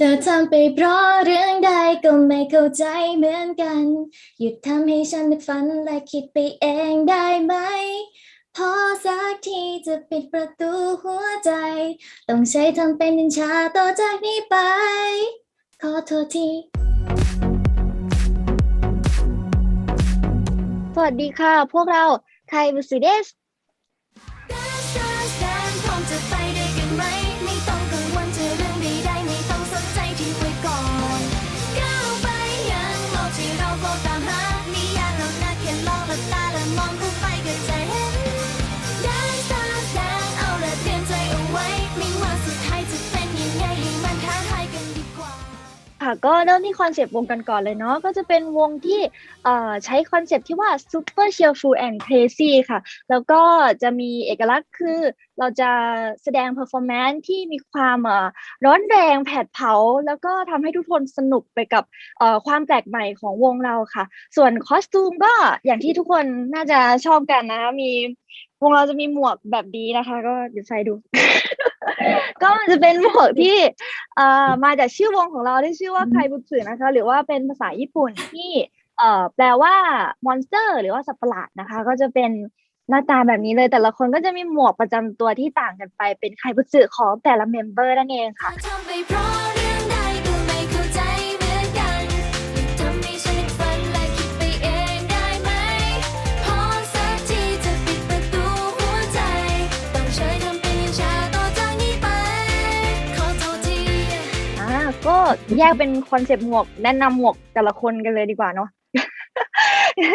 จะทำไปเพราะเรื่องใดก็ไม่เข้าใจเหมือนกัน หยุดทำให้ฉันนึกฝันและคิดไปเองได้ไหม พอสักทีจะปิดประตูหัวใจ ต้องใช้ทำเป็นดินชาต่อจากนี้ไป ขอโทษทีสวัสดีค่ะ พวกเราไทยบุสิเดสพร้อมจะไปด้วย ค่ะ ก็เริ่มที่คอนเซปต์วงกันก่อนเลยเนาะก็จะเป็นวงที่ใช้คอนเซปต์ที่ว่า super cheerful and crazy ค่ะ แล้วก็จะมีเอกลักษณ์คือเราจะแสดง performance ที่มีความร้อนแรงแผดเผา แล้วก็ทำให้ทุกคนสนุกไปกับความแปลกใหม่ของวงเราค่ะ ส่วนคอสตูมก็อย่างที่ทุกคนน่าจะชอบกันนะคะมีวงเราจะมีหมวกแบบนี้นะคะ ก็เดี๋ยวใส่ดู ก็มันจะเป็นหมวกที่เอ่อมาจากชื่อวงของเราที่ชื่อว่าไคบุสึนะคะ หรือว่าเป็นภาษาญี่ปุ่นที่เอ่อแปลว่ามอนสเตอร์ หรือว่าสัตว์ประหลาดนะคะ ก็จะเป็นหน้าตาแบบนี้เลยแต่ละคนก็จะมีหมวกประจำตัวที่ต่างกันไปเป็นไคบุสึของแต่ละเมมเบอร์นั่นเองค่ะ แยกเป็นคอนเซปต์หมวก แนะนำหมวกแต่ละคนกันเลยดีกว่าเนาะ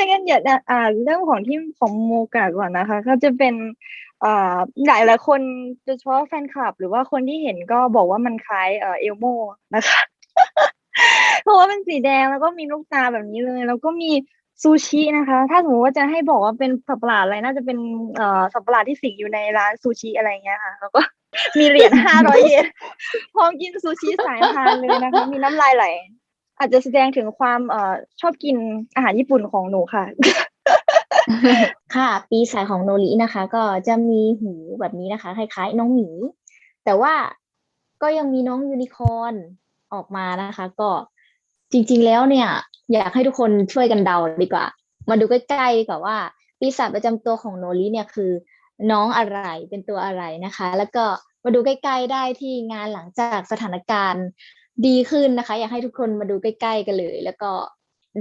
งั้นอย่าอ่าเรื่องของที่ของโมกาก่อนนะคะ ก็จะเป็นอ่าหลายหลายคนโดยเฉพาะแฟนคลับ หรือว่าคนที่เห็นก็บอกว่ามันคล้ายเอ่อเอลโมนะคะเพราะว่าเป็นสีแดงแล้วก็มีลูกตาแบบนี้เลย แล้วก็มีซูชินะคะ ถ้าสมมติว่าจะให้บอกว่าเป็นสัตว์ปะหลาดอะไรน่าจะเป็นเอ่อสัตว์ปะหลาดที่สิงอยู่ในร้านซูชิอะไรเงี้ยค่ะแล้วก็ มีเหรียญห้าร้อยเยนพร้อมกินซูชิสายพานเลยนะคะ มีน้ำลายไหล อาจจะแสดงถึงความเอ่อชอบกินอาหารญี่ปุ่นของหนูค่ะ ค่ะ ปีศาจของโนรินะคะ ก็จะมีหูแบบนี้นะคะ คล้ายๆ น้องหมี แต่ว่าก็ยังมีน้องยูนิคอร์นออกมานะคะ ก็จริง ๆ แล้วเนี่ย อยากให้ทุกคนช่วยกันเดาดีกว่า มาดูใกล้ๆดีกว่าว่า ปีศาจประจำตัวของโนริเนี่ยคือ น้องอะไรเป็นตัวอะไรนะคะ แล้วก็มาดูใกล้ ๆ ได้ที่งานหลังจากสถานการณ์ดีขึ้นนะคะ อยากให้ทุกคนมาดูใกล้ ๆ กันเลย แล้วก็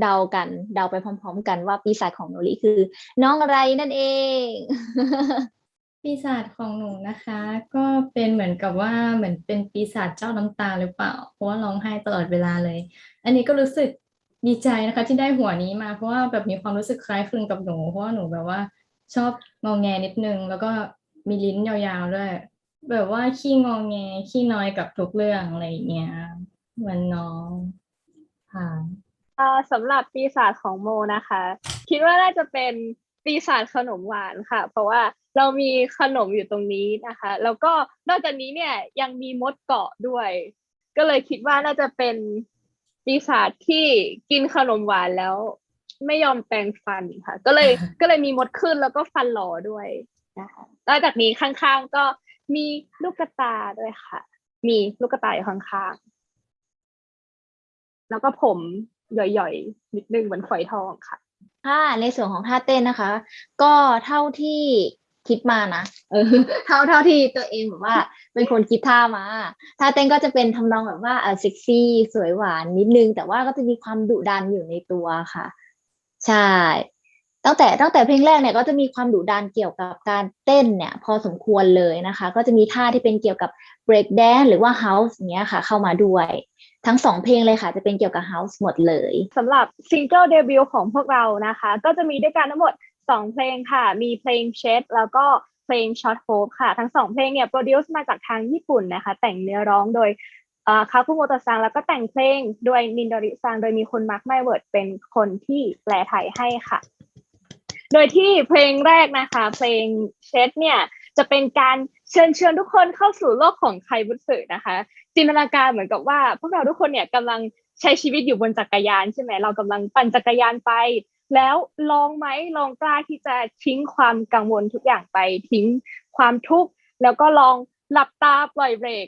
เดากันเดาไปพร้อม ๆ กันว่าปีศาจของโนริคือ น้องอะไรนั่นเอง ปีศาจของหนูนะคะ ก็เป็นเหมือนกับว่าเหมือนเป็นปีศาจเจ้าน้ำตาหรือเปล่า เพราะว่าร้องไห้ตลอดเวลาเลย อันนี้ก็รู้สึกดีใจนะคะ ที่ได้หัวนี้มาเพราะว่าแบบมีความรู้สึกคล้ายคลึงกับหนู เพราะว่าหนูแบบว่า ชอบงอแงนิดนึง แล้วก็มีลิ้นยาวๆด้วย แบบว่าขี้งอแงขี้น้อยกับทุกเรื่องอะไรเงี้ยเหมือนน้องค่ะสำหรับปีศาจของโมนะคะ คิดว่าน่าจะเป็นปีศาจขนมหวานค่ะ เพราะว่าเรามีขนมอยู่ตรงนี้นะคะ แล้วก็นอกจากนี้เนี่ยยังมีมดเกาะด้วย ก็เลยคิดว่าน่าจะเป็นปีศาจที่กินขนมหวานแล้ว ไม่ยอมแปรงฟันค่ะ ก็เลยก็เลยมีมดขึ้นแล้วก็ฟันหลอด้วยนะคะนอกจากนี้ข้างๆก็มีลูกกระตาด้วยค่ะ มีลูกกระตายอยู่ข้างๆแล้วก็ผมหย่อยๆนิดนึงเหมือนฝอยทองค่ะค่ะในส่วนของท่าเต้นนะคะ ก็เท่าที่คิดมานะเออเท่าเท่าที่ตัวเองแบบว่า เป็นคนคิดท่ามาท่าเต้นก็จะเป็นทำนองแบบว่าเออเซ็กซี่สวยหวานนิดนึง แต่ว่าก็จะมีความดุดันอยู่ในตัวค่ะ ใช่ ตั้งแต่ตั้งแต่เพลงแรกเนี่ยก็จะมีความดุดันเกี่ยวกับการเต้นเนี่ย พอสมควรเลยนะคะ ก็จะมีท่าที่เป็นเกี่ยวกับ break dance หรือว่า house เงี้ยค่ะ เข้ามาด้วยทั้งสองเพลงเลยค่ะ จะเป็นเกี่ยวกับ house หมดเลยสำหรับซิงเกิลเดบิวต์ของพวกเรานะคะ ก็จะมีด้วยกันทั้งหมด 2 เพลงค่ะ มีเพลง Shed แล้วก็เพลง Short Hope ค่ะ ทั้ง 2 เพลงเนี่ยโปรดิวซ์มาจากทางญี่ปุ่นนะคะ แต่งเนื้อร้องโดย คาคุโมโตซังแล้วก็แต่งเพลงโดยนินดอริซังโดยมีคุณมาร์คไมเวิร์ดเป็นคนที่แปลไทยให้ค่ะ โดยที่เพลงแรกนะคะ เพลงเชดเนี่ยจะเป็นการเชิญเชิญทุกคนเข้าสู่โลกของไคบุสึนะคะ จินตนาการเหมือนกับว่า พวกเราทุกคนเนี่ยกำลังใช้ชีวิตอยู่บนจักรยานใช่ไหมเรากำลังปั่นจักรยานไป แล้วลองไหมลองกล้าที่จะทิ้งความกังวลทุกอย่างไปทิ้งความทุกข์แล้วก็ลองหลับตาปล่อยเบรก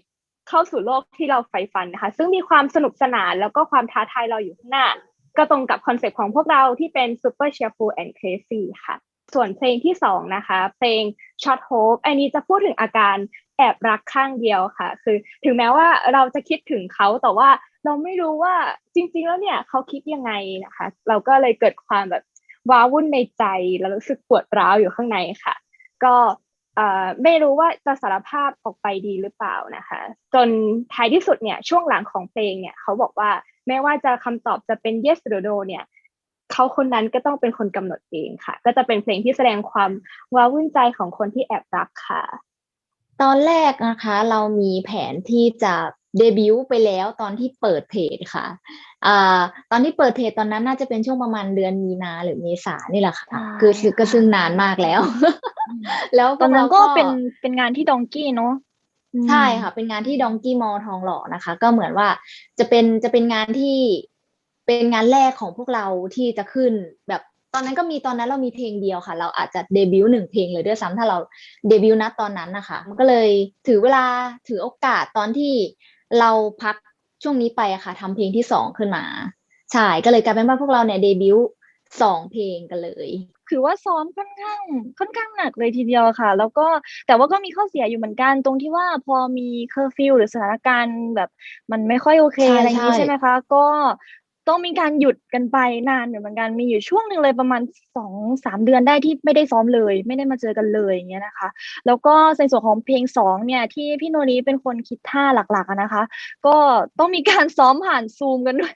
เข้าสู่โลกที่เราใฝ่ฝันนะคะซึ่งมีความสนุกสนานแล้วก็ความท้าทายเราอยู่ข้างหน้า ก็ตรงกับคอนเซปต์ของพวกเราที่เป็น Super Cheerful and Crazy ค่ะ ส่วนเพลงที่สองนะคะ เพลง Short Hope อันนี้จะพูดถึงอาการแอบรักข้างเดียวค่ะ คือถึงแม้ว่าเราจะคิดถึงเขาแต่ว่าเราไม่รู้ว่าจริง ๆ แล้วเนี่ยเขาคิดยังไงนะคะ เราก็เลยเกิดความแบบว้าวุ่นในใจแล้วรู้สึกปวดร้าวอยู่ข้างในค่ะ ก็เไม่รู้ว่าจะสารภาพออกไปดีหรือเปล่านะคะ จนท้ายที่สุดเนี่ยช่วงหลังของเพลงเนี่ยเขาบอกว่าแม้ว่าจะคำตอบจะเป็น yes หรือ no เนี่ยเขาคนนั้นก็ต้องเป็นคนกำหนดเองค่ะ ก็จะเป็นเพลงที่แสดงความว้าวุ่นใจของคนที่แอบรักค่ะ ตอนแรกนะคะ เรามีแผนที่จะเดบิวต์ไปแล้วตอนที่เปิดเพจค่ะอ่าตอนที่เปิดเพจตอนนั้นน่าจะเป็นช่วงประมาณเดือนมีนาหรือเมษานี่แหละค่ะอ่าคือคือก็ซึ่งนานมากแล้ว แล้วตอนนั้นพวก็ราเป็นเป็นงานที่ดองกี้เนาะอืมใช่ค่ะ เป็นงานที่ดองกี้มอทองหล่อนะคะ ก็เหมือนว่าจะเป็นจะเป็นงานที่เป็นงานแรกของพวกเราที่จะขึ้นแบบตอนนั้นก็มีตอนนั้นเรามีเพลงเดียวค่ะ เราอาจจะเดบิวต์หนึ่งเพลงเลยด้วยซ้ำถ้าเราเดบิวต์ณตอนนั้นนะคะมันก็เลยถือเวลาถือโอกาสตอนที่เราพักช่วงนี้ไปอะค่ะทำเพลงที่สองขึ้นมาใช่ก็เลยกลายเป็นว่าพวกเราเนี่ยเดบิวต์สองเพลงกันเลย คือว่าซ้อมค่อนข้างค่อนข้างหนักเลยทีเดียวค่ะ แล้วก็แต่ว่าก็มีข้อเสียอยู่เหมือนกัน ตรงที่ว่าพอมีเคอร์ฟิวหรือสถานการณ์แบบ มันไม่ค่อยโอเคใช่อะไรอย่างนี้ใช่ใช่ไหมคะ ก็ต้องมีการหยุดกันไปนานอยู่เหมือนกันมีอยู่ช่วงหนึ่งเลยประมาณสองสามเดือนได้ที่ไม่ได้ซ้อมเลย ไม่ได้มาเจอกันเลยอย่างเงี้ยนะคะ แล้วก็ในส่วนของเพลงสองเนี่ยที่พี่โนนี้เป็นคนคิดท่าหลักๆอะนะคะ ก็ต้องมีการซ้อมผ่านซูมกันด้วย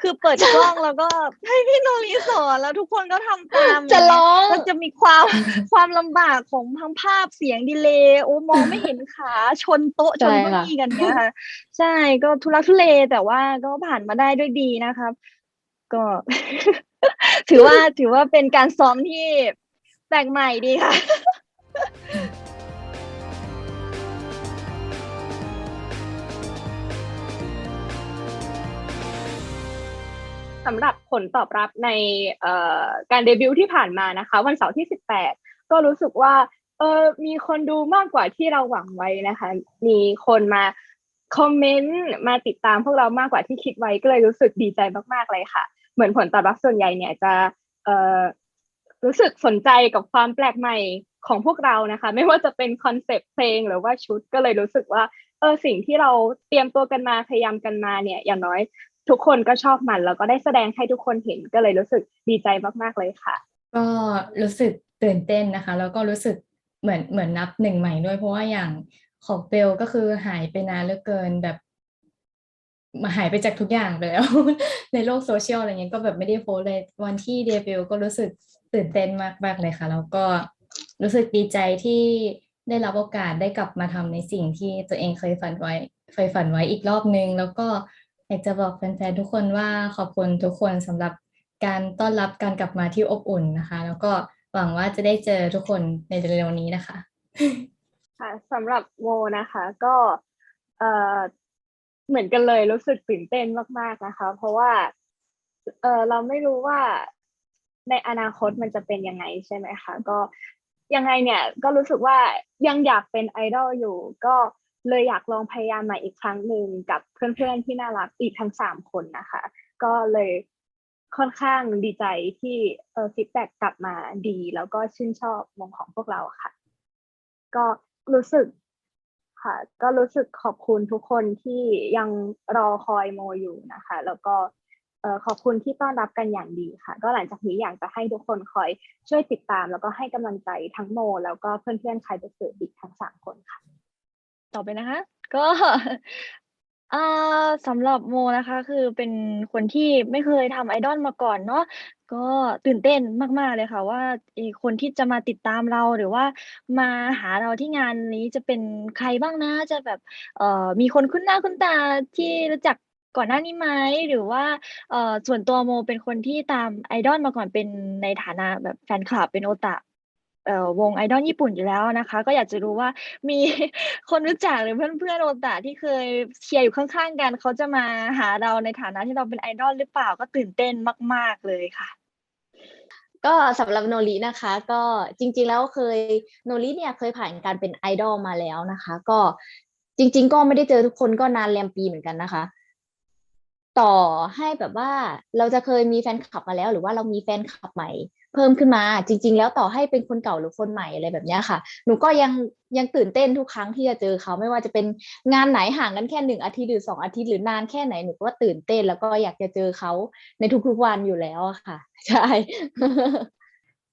คือเปิดกล้องแล้วก็ให้พี่โนรีสอนแล้วทุกคนก็ทำตามจะร้องมันจะมีความความลำบากของทั้งภาพเสียงดีเลย์โอ้มองไม่เห็นขาชนโต๊ะชใช่นเก้าค่ะอี้กันเนี่ยค่ะ ใช่ก็ทุลักทุเลแต่ว่าก็ผ่านมาได้ด้วยดีนะครับ ก็ ถือว่าถือว่าเป็นการซ้อมที่แปลกใหม่ดีค่ะ สำหรับผลตอบรับในเอ่อการเดบิวต์ที่ผ่านมานะคะ วันเสาร์ที่ 18 ก็รู้สึกว่าเออมีคนดูมากกว่าที่เราหวังไว้นะคะ มีคนมาคอมเมนต์มาติดตามพวกเรามากกว่าที่คิดไว้ก็เลยรู้สึกดีใจมากๆเลยค่ะ เหมือนผลตอบรับส่วนใหญ่เนี่ยจะเอ่อรู้สึกสนใจกับความแปลกใหม่ของพวกเรานะคะ ไม่ว่าจะเป็นคอนเซปต์เพลงหรือว่าชุดก็เลยรู้สึกว่าเออสิ่งที่เราเตรียมตัวกันมาพยายามกันมาเนี่ย อย่างน้อย ทุกคนก็ชอบมันแล้วก็ได้แสดงให้ทุกคนเห็นก็เลยรู้สึกดีใจมากๆเลยค่ะ ก็รู้สึกตื่นเต้นนะคะ แล้วก็รู้สึกเหมือนเหมือนนับหนึ่งใหม่ด้วยเพราะว่าอย่างของเบลก็คือหายไปนานเหลือเกินแบบมาหายไปจากทุกอย่างไปแล้ว ในโลกโซเชียลอะไรเงี้ยก็แบบไม่ได้โพสเลยวันที่เดบิวต์ก็รู้สึกตื่นเต้นมากๆเลยค่ะ แล้วก็รู้สึกดีใจที่ได้รับโอกาสได้กลับมาทำในสิ่งที่ตัวเองเคยฝันไว้เคยฝันไว้อีกรอบนึง แล้วก็ อยากจะบอกแฟนๆทุกคนว่าขอบคุณทุกคนสำหรับการต้อนรับการกลับมาที่อบอุ่นนะคะ แล้วก็หวังว่าจะได้เจอทุกคนในเร็วๆนี้นะคะ ค่ะสำหรับโมนะคะ ก็เอ่อเหมือนกันเลยรู้สึกตื่นเต้นมากๆนะคะ เพราะว่าเออเราไม่รู้ว่าในอนาคตมันจะเป็นยังไงใช่ไหมคะ ก็ยังไงเนี่ยก็รู้สึกว่ายังอยากเป็นไอดอลอยู่ ก็ เลยอยากลองพยายามใหม่อีกครั้งหนึ่งกับเพื่อนๆที่น่ารักอีกทั้งสามคนนะคะ ก็เลยค่อนข้างดีใจที่เออฟีดแบ็กกลับมาดี แล้วก็ชื่นชอบวงของพวกเราค่ะ ก็รู้สึกค่ะ ก็รู้สึกขอบคุณทุกคนที่ยังรอคอยโมอยู่นะคะ แล้วก็เออขอบคุณที่ต้อนรับกันอย่างดีค่ะ ก็หลังจากนี้อยากจะให้ทุกคนคอยช่วยติดตาม แล้วก็ให้กำลังใจทั้งโม แล้วก็เพื่อนๆใครจะเกิดอีกทั้งสามคนค่ะ ต่อไปนะคะ ก็สำหรับโมนะคะ คือเป็นคนที่ไม่เคยทำไอดอลมาก่อนเนาะก็ตื่นเต้นมาก ๆ เลยค่ะ ว่าคนที่จะมาติดตามเราหรือว่ามาหาเราที่งานนี้จะเป็นใครบ้างนะจะแบบเมีคนคุ้นหน้าคุ้นตาที่รู้จักก่อนหน้านี้ไหมหรือว่าส่วนตัวโมเป็นคนที่ตามไอดอลมาก่อนเป็นในฐานะแบบแฟนคลับเป็นโอตา วงไอดอลญี่ปุ่นอยู่แล้วนะคะ ก็อยากจะรู้ว่ามีคนรู้จักหรือเพื่อนๆโอตาที่เคยเชียร์อยู่ข้างๆกัน เขาจะมาหาเราในฐานะที่เราเป็นไอดอลหรือเปล่าก็ตื่นเต้นมาก ๆเลยค่ะก็สำหรับโนรินะคะ ก็จริงๆแล้วเคยโนริเนี่ยเคยผ่านการเป็นไอดอลมาแล้วนะคะ ก็จริง ๆ ก็ไม่ได้เจอทุกคนก็นานแรมปีเหมือนกันนะคะ ต่อให้แบบว่าเราจะเคยมีแฟนคลับมาแล้ว หรือว่าเรามีแฟนคลับใหม่ เพิ่มขึ้นมาจริง ๆ แล้วต่อให้เป็นคนเก่าหรือคนใหม่อะไรแบบนี้ค่ะ หนูก็ยังยังตื่นเต้นทุกครั้งที่จะเจอเขาไม่ว่าจะเป็นงานไหนห่างกันแค่หนึ่งอาทิตย์หรือสองอาทิตย์หรือนานแค่ไหนหนูก็ตื่นเต้นแล้วก็อยากจะเจอเขาในทุกๆวันอยู่แล้วอะค่ะ ใช่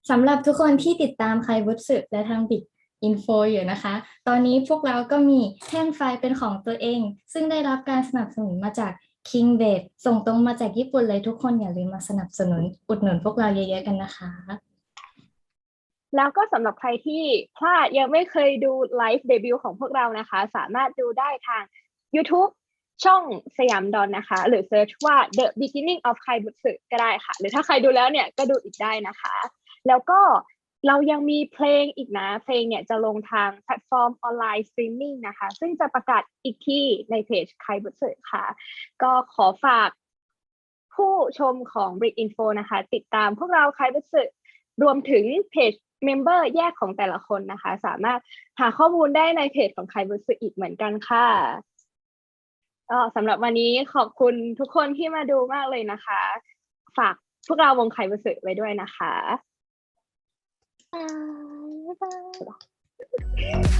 สำหรับทุกคนที่ติดตามใครวุฒิและทางบิดอินโฟอยู่นะคะ ตอนนี้พวกเราก็มีแท่งไฟเป็นของตัวเอง ซึ่งได้รับการสนับสนุนมาจาก King b a d ส่งตรงมาจากญี่ปุ่นเลยทุกคนอย่าลืมมาสนับสนุนอุดหนุนพวกเราเยอะๆกันนะคะ แล้วก็สำหรับใครที่พลาดยังไม่เคยดูไลฟ์เดบิวต์ของพวกเรานะคะ สามารถดูได้ทาง YouTube ช่องสยามดอนนะคะ หรือเซิร์ชว่า The Beginning of ใครบุษก็ได้ค่ะ หรือถ้าใครดูแล้วเนี่ยก็ดูอีกได้นะคะ แล้วก็ เรายังมีเพลงอีกนะ เพลงเนี่ยจะลงทางแพลตฟอร์มออนไลน์สตรีมมิ่งนะคะ ซึ่งจะประกาศอีกที่ในเพจใครบุษค่ะ ก็ขอฝากผู้ชมของ Brick Info นะคะ ติดตามพวกเราใครบุษรวมถึงเพจเมมเบอร์แยกของแต่ละคนนะคะ สามารถหาข้อมูลได้ในเพจของใครบุษอีกเหมือนกันค่ะก็สำหรับวันนี้ขอบคุณทุกคนที่มาดูมากเลยนะคะ ฝากพวกเราวงไคบุษไว้ด้วยนะคะ บ๊ายบาย